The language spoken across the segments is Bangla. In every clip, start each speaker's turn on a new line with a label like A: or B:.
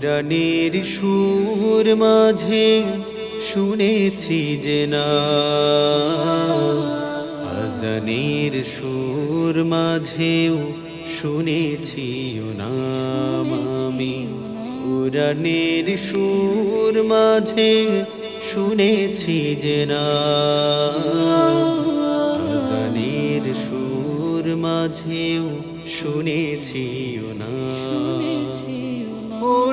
A: কোরআনের সুর মাঝে শুনেছি যে না। আজানের সুর মাঝেও শুনেছি নাম আমি। কোরআনের সুর মাঝে শুনেছি যে না। আজানের সুর মাঝেও শুনেছি না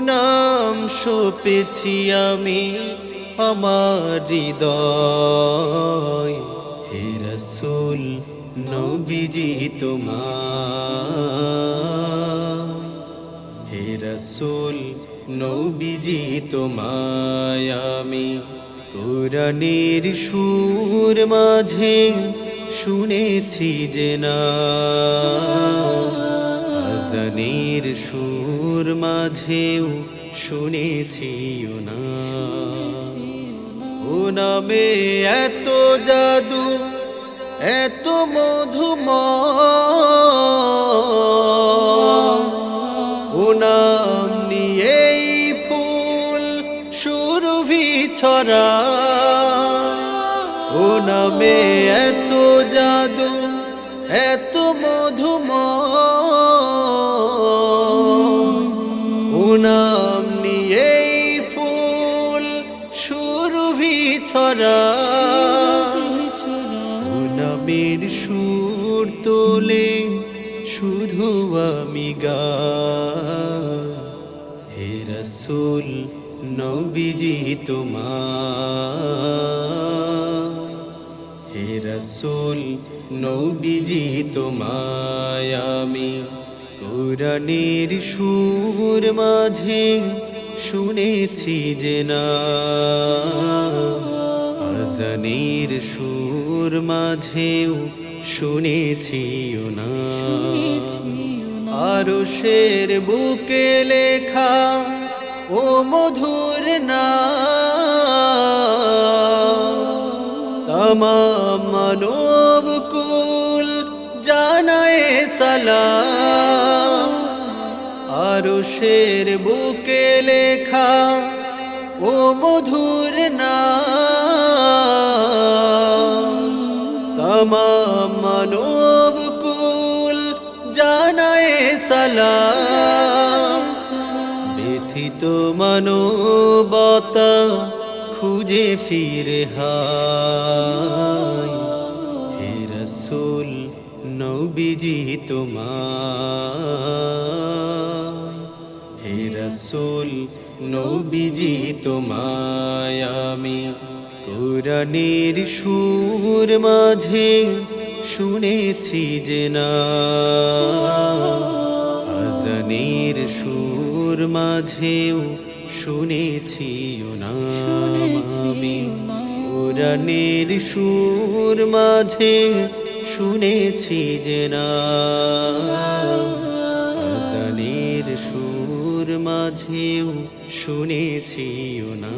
A: নাম সপেছি আমি আমার হৃদয়। হে রসুল, নবীজি তোমার হে রসুল, নবীজি তোমায় আমি কোরআনের সুর মাঝে শুনেছি যে না। আজানের সুর মাঝেও শুনেছি না। এত জাদু, এত মধুম ও নাম নিয়েই ফুল সুরভি ছড়া ও নামে এত জাদু, এত ছড়া। সুর তোলে শুধু আমি গা। হে রসুল, নবীজি তোমার হে রসুল, নবীজি তোমায়। আমি কোরআনের সুর মাঝে শুনেছি যে না। আজানের সুর মাঝেও শুনেছি না। আরও শের বুকে লেখা ও মধুর না। তমাম মানব কুল জানায় সালাম। আরও শের বুকে লেখা ও মধুর না। তমাম মানব কুল জানায় সালাম ব্যথিত মানবতা খুঁজে ফিরে হায় হে রসুল নবীজি তোমার হে রসুল নবীজি তোমায় আমি কোরআনের সুর মাঝে শুনেছি যে না। আজানের সুর মাঝেও শুনেছি নাম আমি। কোরআনের সুর মাঝে শুনেছি যে না। আজানের সুর মাঝেও শুনেছি না